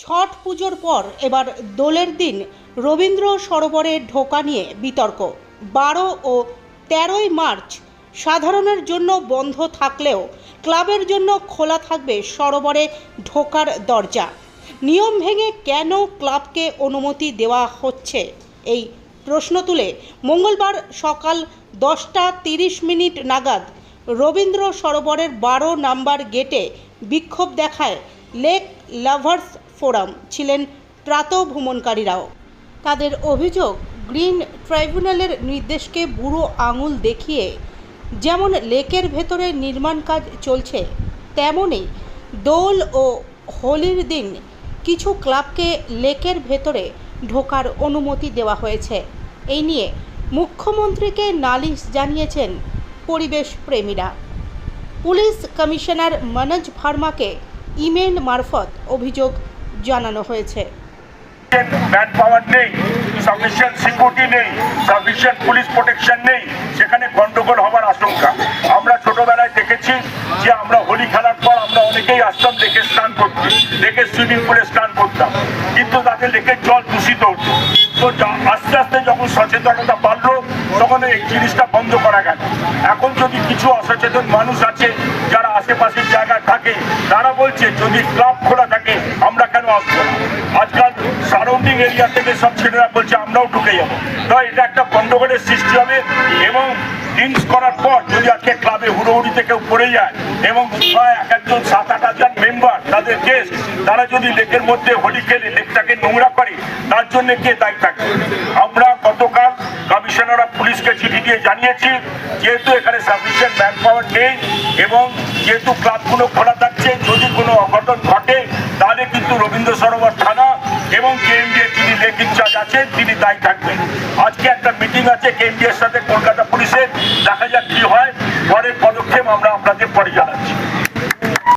ছট পুজোর পর এবার দোলের দিন রবীন্দ্র সরোবরে ঢোকা নিয়ে বিতর্ক। বারো ও তেরোই মার্চ সাধারণের জন্য বন্ধ থাকলেও ক্লাবের জন্য খোলা থাকবে সরোবরে ঢোকার দরজা। নিয়ম ভেঙে কেন ক্লাবকে অনুমতি দেওয়া হচ্ছে? এই প্রশ্ন তুলে মঙ্গলবার সকাল দশটা তিরিশ মিনিট নাগাদ রবীন্দ্র সরোবরের বারো নাম্বার গেটে বিক্ষোভ দেখায় লেক লাভার্স ফোরাম ছিলেন প্রাত ভ্রমণকারীরাও। তাদের অভিযোগ, গ্রিন ট্রাইব্যুনালের নির্দেশকে বুড়ো আঙুল দেখিয়ে যেমন লেকের ভেতরে নির্মাণ কাজ চলছে, তেমনই দোল ও হোলির দিন কিছু ক্লাবকে লেকের ভেতরে ঢোকার অনুমতি দেওয়া হয়েছে। এই নিয়ে মুখ্যমন্ত্রীকে নালিশ জানিয়েছেন পরিবেশ প্রেমীরা। পুলিশ কমিশনার মনোজ ভার্মাকে ইমেল মারফত অভিযোগ জানানো হয়েছে। জল দূষিত হতো। আস্তে আস্তে যখন সচেতনতা বাড়লো, তখন এই জিনিসটা বন্ধ করা গেল। এখন যদি কিছু অসচেতন মানুষ আছে, যারা আশেপাশের জায়গায় থাকে, তারা বলছে, যদি ক্লাব খোলা থাকে আজকাল সারাউন্ডিং এরিয়া থেকে সব ছেলেরা বলছে, আমরাও ঢুকে যাব। তো এটা একটা গন্ডগোলের সৃষ্টি হবে এবং ড্রিঙ্কস করার পর যদি আজকে ক্লাবে হুড়োহুড়িতে কেউ পড়ে যায় এবং এক একজন সাত আট হাজার মেম্বার তাদের গেস্ট তারা যদি লেকের মধ্যে হোলি খেলে, লেকটাকে নোংরা করে, তার জন্য কে দায়ী থাকে? আমরা গতকাল কমিশনার পুলিশকে চিঠি দিয়ে জানিয়েছি, যেহেতু এখানে সাফিসিয়েন্ট ম্যান পাওয়ার নেই এবং যেহেতু ক্লাবগুলো খোলা যদি কোনো অঘটন ঘটে, তাহলে কিন্তু রবীন্দ্র সরোবর থানা এবং কেএমডিএ যিনি লেক ইনচার্জ আছেন তিনি দায়ী থাকবেন আজকে একটা মিটিং আছে, কেএমডিএর সাথে কলকাতা পুলিশের, দেখা যাক কি হয় পরের পদক্ষেপ আমরা আপনাদের পরে জানাব।